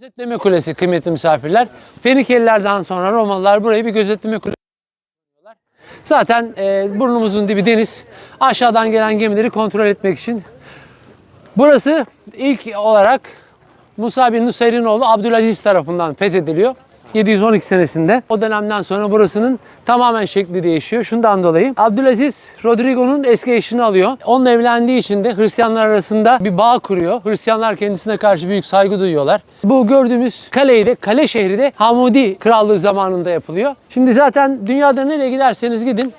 Gözetleme kulesi kıymetli misafirler. Fenikelilerden sonra Romalılar burayı bir gözetleme kulesi. Zaten e, burnumuzun dibi deniz. Aşağıdan gelen gemileri kontrol etmek için. Burası ilk olarak Musa bin Nusayr'in oğlu Abdülaziz tarafından fethediliyor. 712 senesinde. O dönemden sonra burasının tamamen şekli değişiyor. Şundan dolayı Abdülaziz Rodrigo'nun eski eşini alıyor. Onunla evlendiği için de Hristiyanlar arasında bir bağ kuruyor. Hristiyanlar kendisine karşı büyük saygı duyuyorlar. Bu gördüğümüz kaleyi de, kale şehri de Hamudi Krallığı zamanında yapılıyor. Şimdi zaten dünyada nereye giderseniz gidin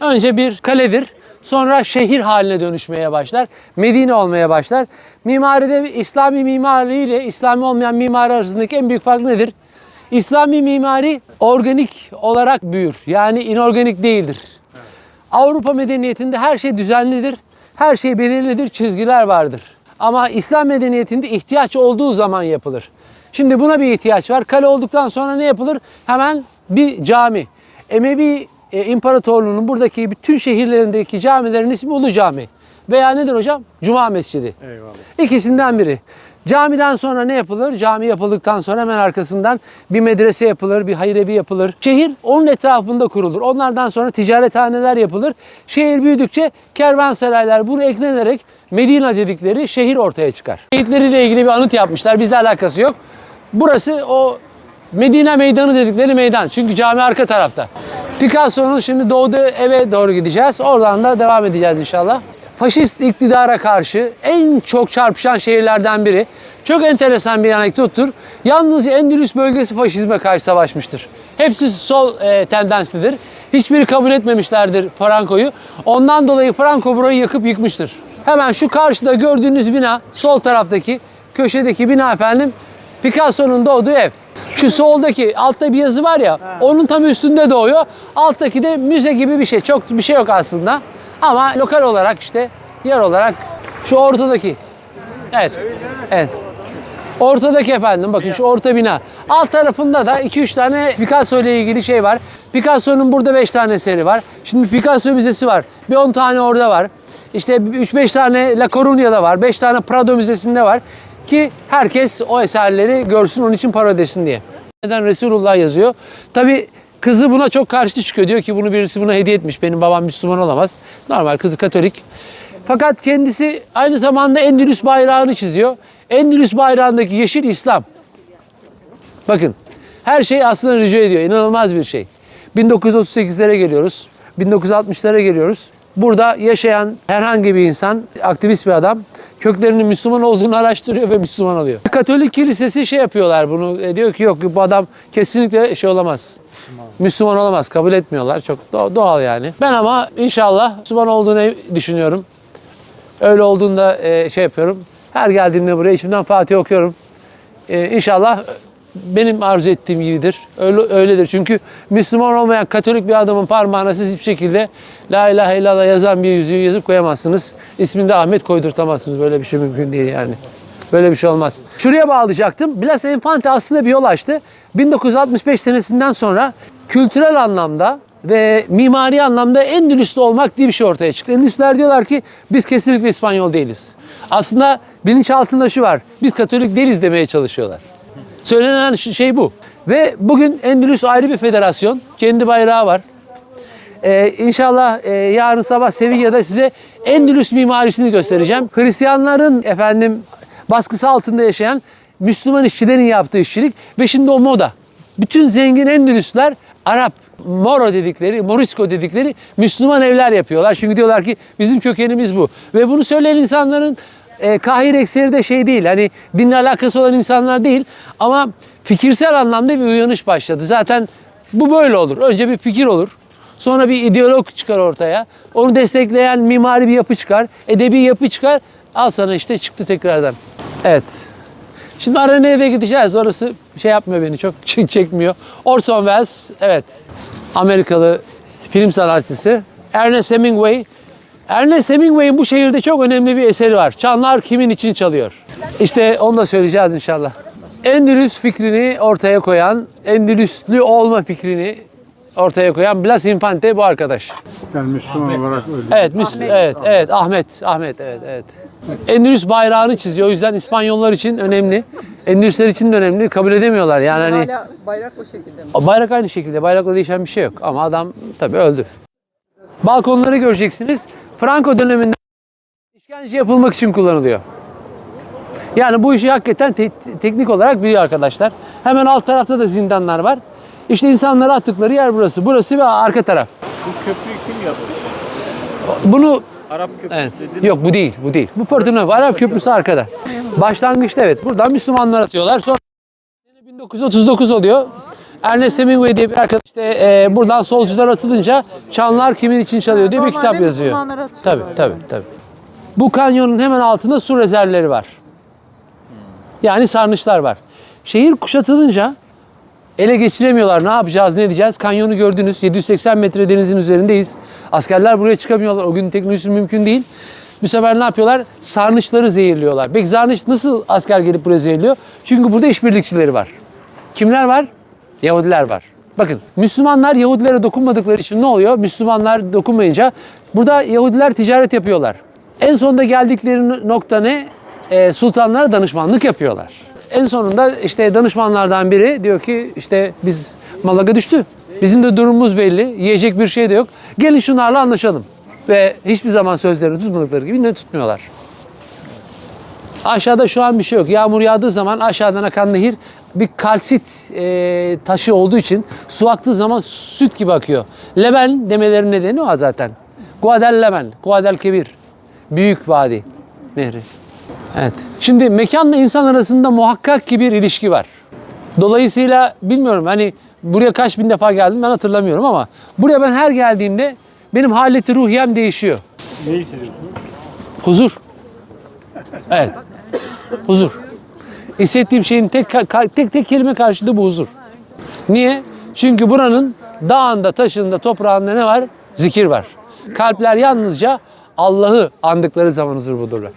önce bir kaledir. Sonra şehir haline dönüşmeye başlar. Medine olmaya başlar. Mimaride İslami mimari ile İslami olmayan mimari arasındaki en büyük fark nedir? İslami mimari organik olarak büyür. Yani inorganik değildir. Avrupa medeniyetinde her şey düzenlidir. Her şey belirlidir, çizgiler vardır. Ama İslam medeniyetinde ihtiyaç olduğu zaman yapılır. Şimdi buna bir ihtiyaç var. Kale olduktan sonra ne yapılır? Hemen bir cami. Emevi e, İmparatorluğu'nun buradaki bütün şehirlerindeki camilerin ismi Ulu Cami. Veya nedir hocam? Cuma Mescidi. Eyvallah. İkisinden biri. Camiden sonra ne yapılır? Cami yapıldıktan sonra hemen arkasından bir medrese yapılır, bir hayrevi yapılır. Şehir onun etrafında kurulur. Onlardan sonra ticarethaneler yapılır. Şehir büyüdükçe kervansaraylar bunu eklenerek Medina dedikleri şehir ortaya çıkar. Şehitleriyle ilgili bir anıt yapmışlar. Bizle alakası yok. Burası o Medine Meydanı dedikleri meydan. Çünkü cami arka tarafta. Picasso'nun şimdi doğduğu eve doğru gideceğiz. Oradan da devam edeceğiz inşallah. Faşist iktidara karşı en çok çarpışan şehirlerden biri. Çok enteresan bir anekdottur. Yalnızca Endülüs bölgesi faşizme karşı savaşmıştır. Hepsi sol e, tendenslidir. Hiçbiri kabul etmemişlerdir Franco'yu. Ondan dolayı Franco burayı yakıp yıkmıştır. Hemen şu karşıda gördüğünüz bina, sol taraftaki köşedeki bina efendim Picasso'nun doğduğu ev. Şu soldaki altta bir yazı var ya onun tam üstünde doğuyor. Alttaki de müze gibi bir şey. Çok bir şey yok aslında. Ama lokal olarak işte yer olarak şu ortadaki. Evet. Evet. Ortadaki efendim bakın şu orta bina. Alt tarafında da 2-3 tane Picasso ile ilgili şey var. Picasso'nun burada 5 tane eseri var. Şimdi Picasso Müzesi var. Bir 10 tane orada var. İşte 3-5 tane La Coruña'da var. 5 tane Prado Müzesi'nde var. Ki herkes o eserleri görsün onun için para ödesin diye. Neden Resulullah yazıyor. Tabi kızı buna çok karşı çıkıyor. Diyor ki bunu birisi buna hediye etmiş. Benim babam Müslüman olamaz. Normal kızı Katolik. Fakat kendisi aynı zamanda Endülüs bayrağını çiziyor. Endülüs bayrağındaki yeşil İslam. Bakın her şey aslında rica ediyor. İnanılmaz bir şey. 1938'lere geliyoruz. 1960'lara geliyoruz. Burada yaşayan herhangi bir insan, aktivist bir adam köklerinin Müslüman olduğunu araştırıyor ve Müslüman oluyor. Katolik kilisesi şey yapıyorlar bunu. e, diyor ki yok bu adam kesinlikle şey olamaz. Müslüman olamaz. Kabul etmiyorlar. Çok doğ- doğal yani. Ben ama inşallah Müslüman olduğunu düşünüyorum. Öyle olduğunda e, şey yapıyorum. Her geldiğimde buraya içimden Fatih okuyorum. E, inşallah benim arzu ettiğim gibidir. Öyle, öyledir. Çünkü Müslüman olmayan Katolik bir adamın parmağına siz hiçbir şekilde La ilahe illallah yazan bir yüzüğü yazıp koyamazsınız. İsmini de Ahmet koydurtamazsınız. Böyle bir şey mümkün değil yani. Böyle bir şey olmaz. Şuraya bağlayacaktım. Blas Infante aslında bir yol açtı. 1965 senesinden sonra kültürel anlamda ve mimari anlamda Endülüslü olmak diye bir şey ortaya çıktı. Endülüsler diyorlar ki biz kesinlikle İspanyol değiliz. Aslında bilinçaltında şu var. Biz Katolik değiliz demeye çalışıyorlar. Söylenen şey bu. Ve bugün Endülüs ayrı bir federasyon. Kendi bayrağı var. Ee, inşallah e, yarın sabah Sevilla'da size Endülüs mimarisini göstereceğim. Hristiyanların efendim baskısı altında yaşayan Müslüman işçilerin yaptığı işçilik ve şimdi o moda. Bütün zengin Endülüsler Arap Moro dedikleri, Morisco dedikleri Müslüman evler yapıyorlar. Çünkü diyorlar ki bizim kökenimiz bu. Ve bunu söyleyen insanların e, kahir ekseri de şey değil. Hani dinle alakası olan insanlar değil. Ama fikirsel anlamda bir uyanış başladı. Zaten bu böyle olur. Önce bir fikir olur. Sonra bir ideolog çıkar ortaya. Onu destekleyen mimari bir yapı çıkar. Edebi yapı çıkar. Al sana işte çıktı tekrardan. Evet. Şimdi Arena'ya da gideceğiz. Orası şey yapmıyor beni çok çekmiyor. Orson Welles, evet. Amerikalı film sanatçısı. Ernest Hemingway. Ernest Hemingway'in bu şehirde çok önemli bir eseri var. Çanlar kimin için çalıyor? İşte onu da söyleyeceğiz inşallah. Endülüs fikrini ortaya koyan, Endülüslü olma fikrini ortaya koyan Blas Infante bu arkadaş. Yani Müslüman olarak öyle. Evet, Müs- evet, evet, Ahmet, Ahmet, evet, evet. Endülüs bayrağını çiziyor. O yüzden İspanyollar için önemli. Endülüsler için de önemli. Kabul edemiyorlar. Yani hani Hala bayrak o şekilde mi? bayrak aynı şekilde. Bayrakla değişen bir şey yok. Ama adam tabii öldü. Balkonları göreceksiniz. Franco döneminde işkence yapılmak için kullanılıyor. Yani bu işi hakikaten te- teknik olarak biliyor arkadaşlar. Hemen alt tarafta da zindanlar var. İşte insanları attıkları yer burası. Burası ve arka taraf. Bu köprüyü kim yaptı? Bunu Arap köprüsü Evet. dedin. Yok bu değil, bu değil. Bu Portonova. Arap Köprüsü arkada. Başlangıçta evet. Buradan Müslümanlar atıyorlar. Sonra 1939 oluyor. Ernest Hemingway diye bir arkadaş işte e, buradan solcular atılınca çanlar kimin için çalıyor diye bir Normalde kitap yazıyor. Tabii tabii tabii. Bu kanyonun hemen altında su rezervleri var. Yani sarnıçlar var. Şehir kuşatılınca ele geçiremiyorlar. Ne yapacağız, ne edeceğiz? Kanyonu gördünüz. 780 metre denizin üzerindeyiz. Askerler buraya çıkamıyorlar. O günün teknolojisi mümkün değil. Bu sefer ne yapıyorlar? Sarnıçları zehirliyorlar. Peki sarnıç nasıl asker gelip buraya zehirliyor? Çünkü burada işbirlikçileri var. Kimler var? Yahudiler var. Bakın Müslümanlar Yahudilere dokunmadıkları için ne oluyor? Müslümanlar dokunmayınca burada Yahudiler ticaret yapıyorlar. En sonunda geldikleri nokta ne? Ee, sultanlara danışmanlık yapıyorlar. En sonunda işte danışmanlardan biri diyor ki işte biz Malaga düştü. Bizim de durumumuz belli. Yiyecek bir şey de yok. Gelin şunlarla anlaşalım. Ve hiçbir zaman sözlerini tutmadıkları gibi ne tutmuyorlar. Aşağıda şu an bir şey yok. Yağmur yağdığı zaman aşağıdan akan nehir bir kalsit e, taşı olduğu için su aktığı zaman süt gibi akıyor. Leben demelerinin nedeni o zaten. Guadel Leben, Guadel Kebir. Büyük vadi nehri. Evet. Şimdi mekanla insan arasında muhakkak ki bir ilişki var. Dolayısıyla bilmiyorum hani buraya kaç bin defa geldim ben hatırlamıyorum ama buraya ben her geldiğimde benim haleti ruhiyem değişiyor. Ne hissediyorsun? Huzur. Evet. Huzur. Hissettiğim şeyin tek tek tek kelime karşılığı bu huzur. Niye? Çünkü buranın dağında, taşında, toprağında ne var? Zikir var. Kalpler yalnızca Allah'ı andıkları zaman huzur bulurlar.